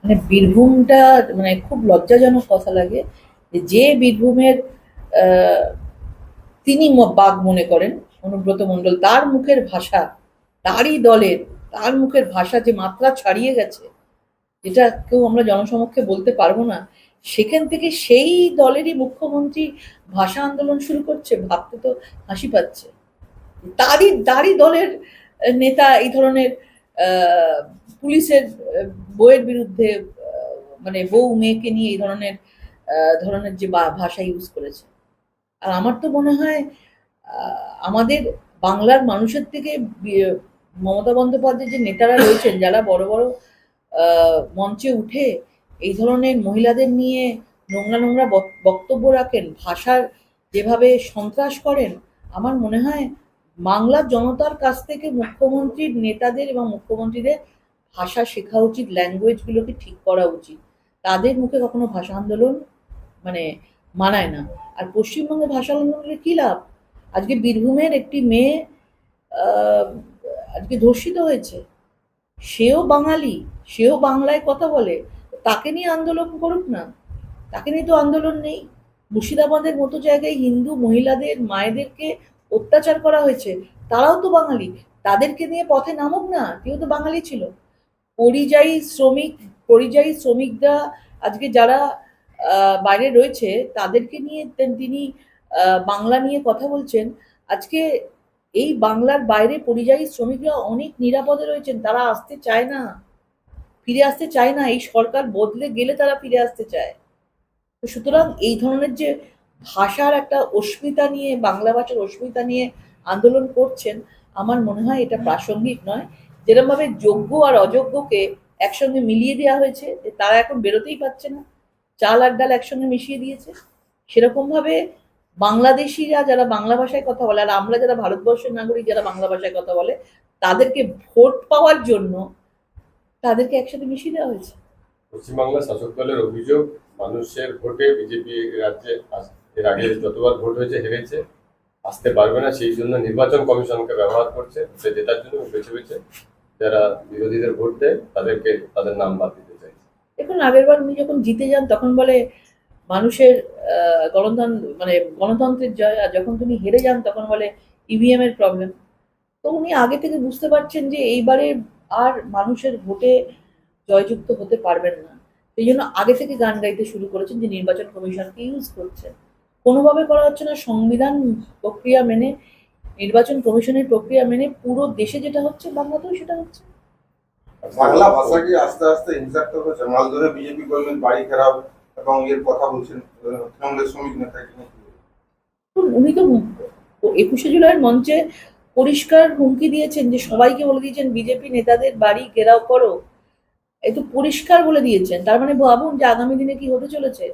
মানে বীরভূমটা মানে খুব লজ্জাজনক কথা লাগে যে বীরভূমের তিনি বাঘ মনে করেন, অনুব্রত মণ্ডল, তার মুখের ভাষা, তারই দলের তার মুখের ভাষা যে মাত্রা ছাড়িয়ে গেছে, যেটা কেউ আমরা জনসমক্ষে বলতে পারব না, সেখান থেকে সেই দলেরই মুখ্যমন্ত্রী ভাষা আন্দোলন শুরু করছে, ভাবতে তো হাসি পাচ্ছে। তারই তারই দলের নেতা এই ধরনের পুলিশের বইয়ের বিরুদ্ধে মানে বউ মেয়েকে নিয়ে এই ধরনের ধরনের যে ভাষা ইউজ করেছে। আর আমার তো মনে হয় আমাদের বাংলার মানুষের থেকে মমতা বন্দ্যোপাধ্যায়ের যে নেতারা রয়েছেন, যারা বড় বড় মঞ্চে উঠে এই ধরনের মহিলাদের নিয়ে নোংরা নোংরা বক- বক্তব্য রাখেন, ভাষার যেভাবে সন্ত্রাস করেন, আমার মনে হয় বাংলার জনতার কাছ থেকে মুখ্যমন্ত্রীর নেতাদের এবং মুখ্যমন্ত্রীদের ভাষা শেখা উচিত ল্যাঙ্গুয়েজগুলোকে ঠিক করা উচিত। তাদের মুখে কখনো ভাষা আন্দোলন মানে মানায় না। আর পশ্চিমবঙ্গে ভাষা আন্দোলনের কী লাভ? আজকে বীরভূমের একটি মেয়ে আজকে ধর্ষিত হয়েছে। সেও বাঙালি, সেও বাংলায় কথা বলে। তাকে নিয়ে আন্দোলন করুক না। তাকে নিয়ে তো আন্দোলন নেই। মুর্শিদাবাদের মতো জায়গায় হিন্দু মহিলাদের, মায়েদেরকে অত্যাচার করা হয়েছে, তারাও তো বাঙালি। তাদেরকে নিয়ে পথে নামুক না কেউ তো বাঙালি ছিল। পরিযায়ী শ্রমিক, পরিযায়ী শ্রমিকরা আজকে যারা বাইরে রয়েছে, তাদেরকে নিয়ে তিনি বাংলা নিয়ে কথা বলছেন। আজকে এই বাংলার বাইরে পরিযায়ী শ্রমিকরা অনেক নিরাপদে রয়েছেন, তারা আসতে চায় না। ফিরে আসতে চায় না, এই সরকার বদলে গেলে তারা ফিরে আসতে চায়। সুতরাং এই ধরনের যে ভাষার একটা অস্মিতা নিয়ে, বাংলা ভাষার অস্মিতা নিয়ে আন্দোলন করছেন, আমার মনে হয় এটা প্রাসঙ্গিক নয়। যেরকমভাবে যোগ্য আর অযোগ্যকে একসঙ্গে মিলিয়ে দেওয়া হয়েছে, যে তারা এখন বেরোতেই পারছে না, চাল আর ডাল একসঙ্গে মিশিয়ে দিয়েছে, সেরকমভাবে বাংলাদেশিরা যারা বাংলা ভাষায় কথা বলে, আর আমরা যারা ভারতবর্ষের নাগরিক যারা বাংলা ভাষায় কথা বলে, তাদেরকে ভোট পাওয়ার জন্য তাদেরকে একসাথে মিশিয়ে দেওয়া হয়েছে। পশ্চিমবাংলার শাসক দলের অভিযোগ, মানুষের ভোটে বিজেপি রাজ্যে এর আগে যতবার ভোট হয়েছে, হেরেছে, আসতে পারবে না, সেই জন্য নির্বাচন কমিশনকে ব্যবহার করছে, সে জেতার জন্য বেছে বেছে যারা বিরোধীদের ভোট দেয়, তাদেরকে তাদের নাম বাদ দিতে চাইছে। দেখুন, আগেরবার উনি যখন জিতে যান, তখন বলে মানুষের গণতন্ত্র মানে গণতন্ত্রের জয়, আর যখন তিনি হেরে যান, তখন বলে ইভিএম এর প্রবলেম তো উনি আগে থেকে বুঝতে পারছেন যে এইবারে আর মানুষের ভোটে জয়যুক্ত হতে পারবেন না। সেই জন্য আগে থেকে গান গাইতে শুরু করেছেন যে নির্বাচন কমিশনকে ইউজ করছেন। কোনোভাবে করা হচ্ছে না। সংবিধান প্রক্রিয়া মেনে নির্বাচন কমিশনের প্রক্রিয়া মেনে পুরো দেশে যেটা হচ্ছে বাংলাতেও সেটা হচ্ছে। বাংলা ভাষা কি আস্তে আস্তে হিংসাত্মক হচ্ছে? মালদহে বিজেপি গভর্নমেন্ট বাড়ি ঘেরাও এবং এর কথা বলছেন তৃণমূলের শ্রমিক নেতা উনি তো একুশে জুলাইয়ের মঞ্চে পরিষ্কার হুমকি দিয়েছেন যে সবাইকে বলে দিয়েছেন বিজেপি নেতাদের বাড়ি ঘেরাও করো। এই তো পরিষ্কার বলে দিয়েছেন। তার মানে ভাবুন যে আগামী দিনে কি হতে চলেছে?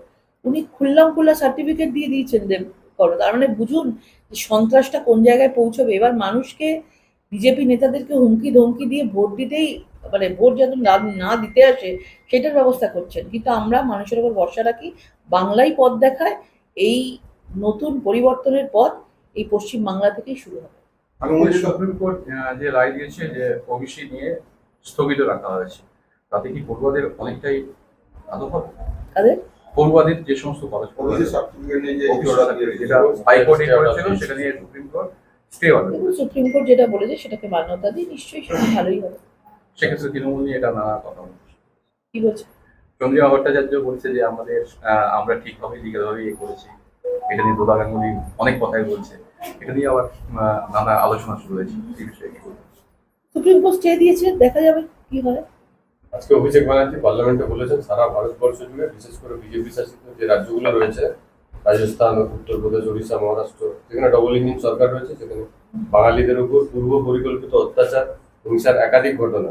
উনি খুল্লাম খুল্লা সার্টিফিকেট দিয়ে দিয়েছেন যে করো। তার মানে বুঝুন যে সন্ত্রাসটা কোন জায়গায় পৌঁছবে। এবার মানুষকে বিজেপি নেতাদেরকে হুমকি ধমকি দিয়ে ভোট দিতেই মানে ভোট যাতে না দিতে আসে সেটার ব্যবস্থা করছেন। কিন্তু আমরা মানুষের উপর ভরসা রাখি বাংলাই পথ দেখায় এই নতুন পরিবর্তনের পথ এই পশ্চিম বাংলা থেকেই শুরু হবে। সুপ্রিম কোর্ট যে রায় দিয়েছে যে ওবিসি নিয়ে স্থগিত রাখা হয়েছে তাতে কি পড়ুয়াদের অনেকটাই আদৌ হবে? তাদের? পড়ুয়াদের যে সমস্ত কলেজ দিয়ে যেটা হাইকোর্টে করেছিল সেটা নিয়ে supreme court stay order supreme court যেটা বলেছে সেটাকে মান্যতা দিই নিশ্চয়ই সেটা ভালোই হবে। সেক্ষেত্রে তৃণমূল নিয়ে এটা নানা কথা বলছে। কি বলছে? চন্দ্রিমা ভট্টাচার্য বলছে যে আমাদের আহ, আমরা ঠিকভাবে লিখিতভাবে ইয়ে করেছি। এটা নিয়ে দোলা গাঙ্গুলি অনেক কথাই বলছে। এটা নিয়ে আবার আহ, নানা আলোচনা শুরু হয়েছে এই বিষয়ে। কি সুপ্রিম কোর্ট স্টে দিয়েছে দেখা যাবে কি হয়। আজকে অভিষেক ব্যানার্জি পার্লামেন্টে বলেছেন, সারা ভারতবর্ষ জুড়ে, বিশেষ করে বিজেপি শাসিত যে রাজ্যগুলো রয়েছে, রাজস্থান, উত্তরপ্রদেশ উড়িষ্যা মহারাষ্ট্র, যেখানে ডবল ইঞ্জিন সরকার রয়েছে, সেখানে বাঙালিদের উপর পূর্ব পরিকল্পিত অত্যাচার, হিংসার একাধিক ঘটনা,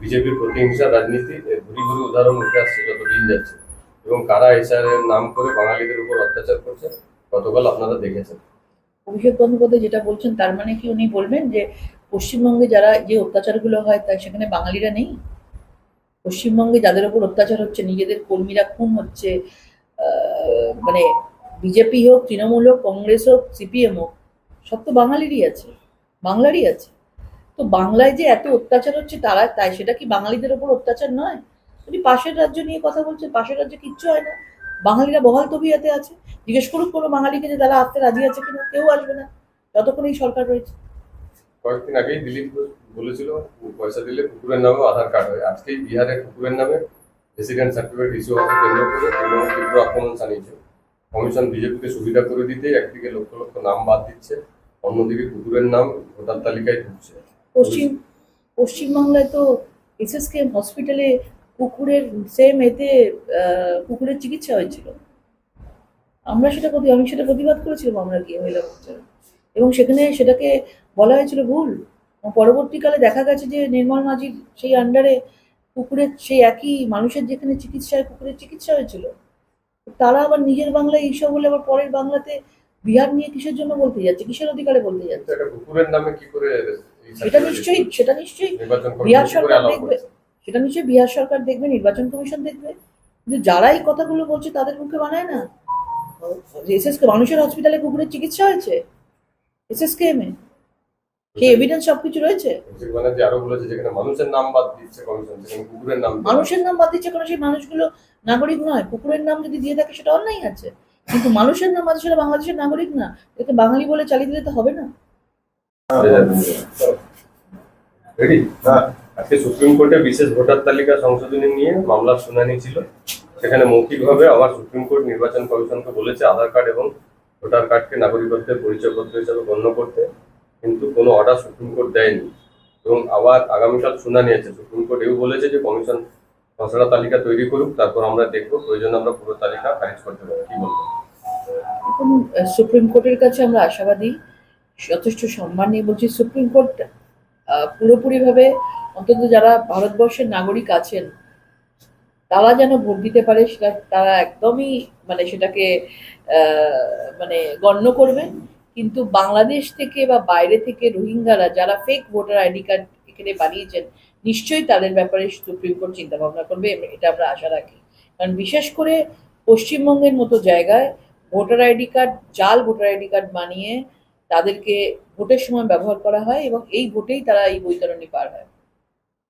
বিজেপির প্রতিহিংসার রাজনীতি ঘুরি ঘুরি উদাহরণ উঠে আসছে যত দিন যাচ্ছে। এবং কারা এসআরের নাম করে বাঙালিদের উপর অত্যাচার করছে, গতকাল আপনারা দেখেছেন। অভিষেক বন্দ্যোপাধ্যায় যেটা বলছেন, তার মানে কি উনি বলবেন যে, পশ্চিমবঙ্গে যারা যে অত্যাচারগুলো হয়, তাই সেখানে বাঙালিরা নেই? পশ্চিমবঙ্গে যাদের উপর অত্যাচার হচ্ছে, নিজেদের কর্মীরা খুন হচ্ছে মানে বিজেপি হোক, তৃণমূল হোক, কংগ্রেস হোক, সিপিএম হোক, সব তো বাঙালিরই আছে, বাংলারই আছে। তো বাংলায় যে এত অত্যাচার হচ্ছে তারা, তাই সেটা কি বাঙালিদের ওপর অত্যাচার নয়? উনি পাশের রাজ্য নিয়ে কথা বলছে, পাশের রাজ্যে কিচ্ছু হয় না। বাঙালিরা বহাল তবিয়াতে আছে। জিজ্ঞেস করুক কোনো বাঙালিকে যে তারা আসতে রাজি আছে কিনা, কেউ আসবে না, যতক্ষণ এই সরকার রয়েছে। কয়েকদিন আগেই দিলীপ বলেছিল, পয়সা দিলে কুকুরের নামে আধার কার্ড হয়। আজকেই বিহারে কুকুরের নামে রেসিডেন্ট সার্টিফিকেট ইস্যু হতে কেন্দ্র করে তৃণমূল তীব্র আক্রমণ চালিয়েছে। কমিশন বিজেপিকে সুবিধা করে দিতে একদিকে লক্ষ লক্ষ নাম বাদ দিচ্ছে, অন্যদিকে কুকুরের নাম ভোটার তালিকায় ঢুকছে। পশ্চিম, পশ্চিমবাংলায় তো এসএসকে হসপিটালে কুকুরের সেম এতে কুকুরের চিকিৎসা হয়েছিল। আমরা সেটা আমি সেটা প্রতিবাদ করেছিলাম আমরা গিয়ে মহিলা। এবং সেখানে সেটাকে বলা হয়েছিল ভুল। পরবর্তীকালে দেখা গেছে যে নির্মল মাঝির সেই আন্ডারে কুকুরের সেই একই মানুষের যেখানে চিকিৎসায় কুকুরের চিকিৎসা হয়েছিল তারা আবার নিজের বাংলায় এইসব বলে আবার পরের বাংলাতে বিহার নিয়ে কিসের জন্য বলতে যাচ্ছে? কিসের অধিকারে বলতে যাচ্ছে? কিন্তু কুকুরের নামে কি করে সেটা নিশ্চয়ই সেটা নিশ্চয়ই বিহার কি সরকার দেখবে। সেটা নিশ্চয়ই বিহার সরকার দেখবে নির্বাচন কমিশন দেখবে। কিন্তু যারা এই কথাগুলো বলছে তাদের মুখে বানায় না। এসএসকে মানুষের হসপিটালে কুকুরের চিকিৎসা হয়েছে? এসএসকে এম এ সেই এভিডেন্স সবকিছু রয়েছে? অভিষেক ব্যানার্জি আরও বলেছে যেখানে মানুষের নাম বাদ দিচ্ছে কমিশন সেখানে কুকুরের নাম মানুষের নাম বাদ দিচ্ছে কারণ সেই মানুষগুলো নাগরিক নয়। কুকুরের নাম যদি দিয়ে থাকে সেটা অন্যায় আছে। কিন্তু মানুষের নাম আছে সেটা বাংলাদেশের নাগরিক না। একে বাঙালি বলে চালিয়ে দিলে তো হবে না। রেডি হ্যাঁ। আজকে সুপ্রিম কোর্টে বিশেষ ভোটার তালিকা সংশোধনী নিয়ে মামলার শুনানি ছিল। সেখানে মৌখিকভাবে আবার সুপ্রিম কোর্ট নির্বাচন কমিশনকে বলেছে আধার কার্ড এবং ভোটার কার্ডকে নাগরিকত্বের পরিচয়পত্র হিসেবে গণ্য করতে। কিন্তু কোনো অর্ডার সুপ্রিম কোর্ট দেয়নি। এবং আবার আগামীকাল শুনানি আছে। সুপ্রিম কোর্ট এও বলেছে যে কমিশন খসড়া তালিকা তৈরি করুক, তারপর আমরা দেখব। প্রয়োজন আমরা পুরো তালিকা খারিজ করতে পারি কি বলব সুপ্রিম কোর্টের কাছে আমরা আশাবাদী, যথেষ্ট সম্মান নিয়ে বলছি। সুপ্রিম কোর্ট পুরোপুরিভাবে অন্তত যারা ভারতবর্ষের নাগরিক আছেন, তারা যেন ভোট দিতে পারে, সেটা তারা একদমই মানে সেটাকে মানে গণ্য করবেন কিন্তু বাংলাদেশ থেকে বা বাইরে থেকে রোহিঙ্গারা যারা ফেক ভোটার আইডি কার্ড এখানে বানিয়েছেন, নিশ্চয়ই তাদের ব্যাপারে সুপ্রিম কোর্ট চিন্তা ভাবনা করবে, এটা আমরা আশা রাখি। কারণ বিশেষ করে পশ্চিমবঙ্গের মতো জায়গায় ভোটার আইডি কার্ড জাল ভোটার আইডি কার্ড বানিয়ে তাদেরকে ভোটের সময় ব্যবহার করা হয় এবং এই ভোটেই তারা এই বৈতরণী পার হয়।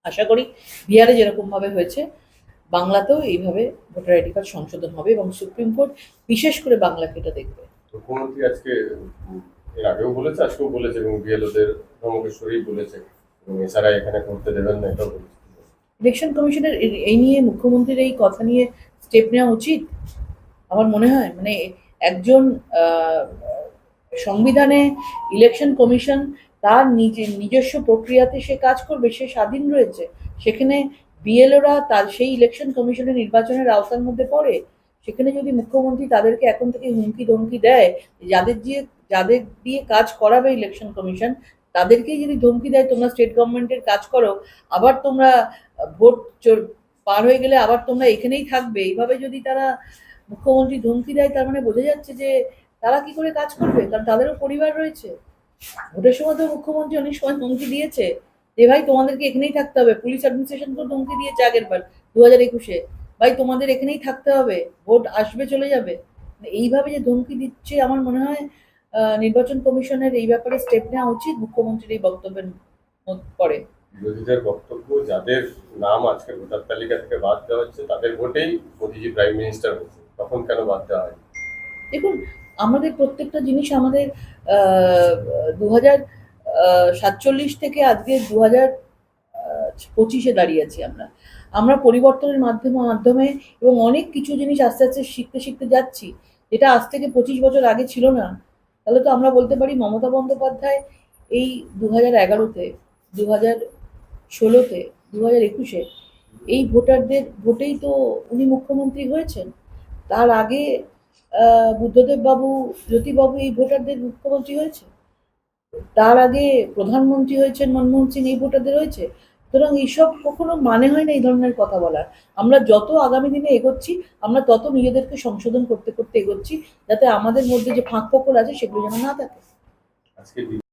আশা করি বিহারে যেরকম ভাবে হয়েছে, বাংলাতেও এইভাবে ভোটার আইডি কার্ড সংশোধন হবে এবং সুপ্রিম কোর্ট বিশেষ করে বাংলাকে এটা দেখবে। মুখ্যমন্ত্রী আজকে এর আগেও বলেছে, আজকেও বলেছে, এবং বিএলওদের ধর্মকেশ্বরেই বলেছে, এবং এছাড়া এখানে করতে দেবেন না, এটাও বলেছে। ইলেকশন কমিশনের এই নিয়ে মুখ্যমন্ত্রীর এই কথা নিয়ে স্টেপ নেওয়া উচিত? আমার মনে হয় মানে একজন সংবিধানে ইলেকশন কমিশন তার নিজে, নিজস্ব প্রক্রিয়াতে সে কাজ করবে, সে স্বাধীন রয়েছে, সেখানে বিএলওরা তার সেই ইলেকশন কমিশনের নির্বাচনের আওতার মধ্যে পড়ে সেখানে যদি মুখ্যমন্ত্রী তাদেরকে এখন থেকে হুমকি ধমকি দেয়, যাদের দিয়ে যাদের দিয়ে কাজ করাবে ইলেকশন কমিশন তাদেরকেই যদি ধমকি দেয়, তোমরা স্টেট গভর্নমেন্টের কাজ করো, আবার তোমরা ভোট পার হয়ে গেলে আবার তোমরা এখানেই থাকবে। এইভাবে যদি তারা মুখ্যমন্ত্রী ধমকি দেয়, তার মানে বোঝা যাচ্ছে যে তারা কি করে কাজ করবে? কারণ তাদেরও পরিবার রয়েছে। ভোটের সময় তো মুখ্যমন্ত্রী অনেক সময় ধমকি দিয়েছে যে, ভাই, তোমাদেরকে এখানেই থাকতে হবে। পুলিশ অ্যাডমিনিস্ট্রেশন তো ধমকি দিয়েছে আগের বার দু হাজার একুশে। ভাই তোমাদের এখানেই থাকতে হবে। ভোট আসবে চলে যাবে। এইভাবে যে ধমকি দিচ্ছে আমার মনে হয় নির্বাচন কমিশনের এই ব্যাপারে স্টেপ নেওয়া উচিত মুখ্যমন্ত্রীর এই বক্তব্যের পড়ে বিরোধীদের বক্তব্য যাদের নাম আজকে ভোটার তালিকা থেকে বাদ দেওয়া হচ্ছে তাদের ভোটেই মোদিজি প্রাইম মিনিস্টার হচ্ছে তখন কেন বাদ দেওয়া হয় দেখুন আমাদের প্রত্যেকটা জিনিস আমাদের দু হাজার সাতচল্লিশ থেকে আজকে দু হাজার পঁচিশে দাঁড়িয়ে আছি আমরা। আমরা পরিবর্তনের মাধ্যমে মাধ্যমে এবং অনেক কিছু জিনিস আস্তে আস্তে শিখতে শিখতে যাচ্ছি, যেটা আজ থেকে পঁচিশ বছর আগে ছিল না। তাহলে তো আমরা বলতে পারি মমতা বন্দ্যোপাধ্যায় এই দু হাজার এগারোতে দু হাজার ষোলোতে দু হাজার একুশে এই ভোটারদের, ভোটেই তো উনি মুখ্যমন্ত্রী হয়েছেন। তার আগে বুদ্ধদেব বাবু জ্যোতিবাবু এই ভোটারদের মুখ্যমন্ত্রী হয়েছে। তার আগে প্রধানমন্ত্রী হয়েছেন মনমোহন সিং, এই ভোটারদের হয়েছে। সুতরাং এইসব কখনো মানে হয় না এই ধরনের কথা বলার। আমরা যত আগামী দিনে এগোচ্ছি, আমরা তত নিজেদেরকে সংশোধন করতে করতে এগোচ্ছি, যাতে আমাদের মধ্যে যে ফাঁক ফোকর আছে, সেগুলো যেন না থাকে।